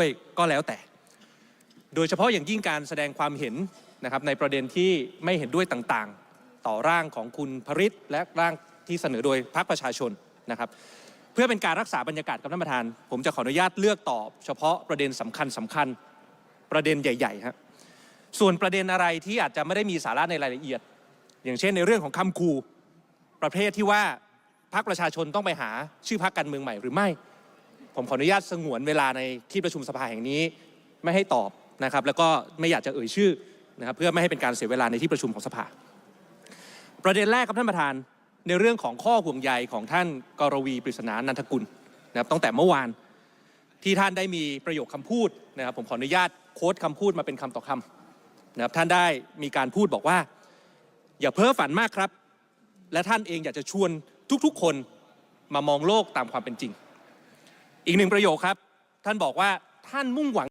ด้วยก็แล้วแต่ โดยเฉพาะอย่างยิ่งการแสดงความเห็นนะครับในประเด็นที่ไม่เห็นด้วยต่างๆ ต่อร่างของคุณพริษและร่างที่เสนอโดยพรรคประชาชนนะครับ เพื่อเป็นการรักษาบรรยากาศกับท่านประธาน ผมจะขออนุญาตเลือกตอบ เฉพาะประเด็นสำคัญสำคัญประเด็นใหญ่ๆฮะส่วนประเด็นอะไรที่อาจจะไม่ได้มีสาระในรายละเอียด อย่างเช่นในเรื่องของคำคูประเภทที่ว่าพรรคประชาชนต้องไปหาชื่อพรรคการเมืองใหม่หรือไม่ ผมขออนุญาตสงวนเวลาในที่ประชุมสภาแห่งนี้ไม่ให้ตอบนะครับ แล้วก็ไม่อยากจะเอ่ยชื่อนะครับเพื่อไม่ให้เป็นการเสียเวลาในที่ประชุมของสภา ประเด็นแรกครับท่านประธานในเรื่องของข้อห่วงใยของท่านกรวีปริศนานันทกุลนะครับตั้งแต่เมื่อวานที่ท่านได้มีประโยคคำพูดนะครับผมขออนุญาตโค้ดคำพูดมาเป็นคำต่อคำนะครับท่านได้มีการพูดบอกว่า อย่าเพ้อฝันมากครับ และท่านเองอยากจะชวนทุกๆ คนมามองโลกตามความเป็นจริง อีกหนึ่งประโยคครับ ท่านบอกว่าท่านมุ่งหวัง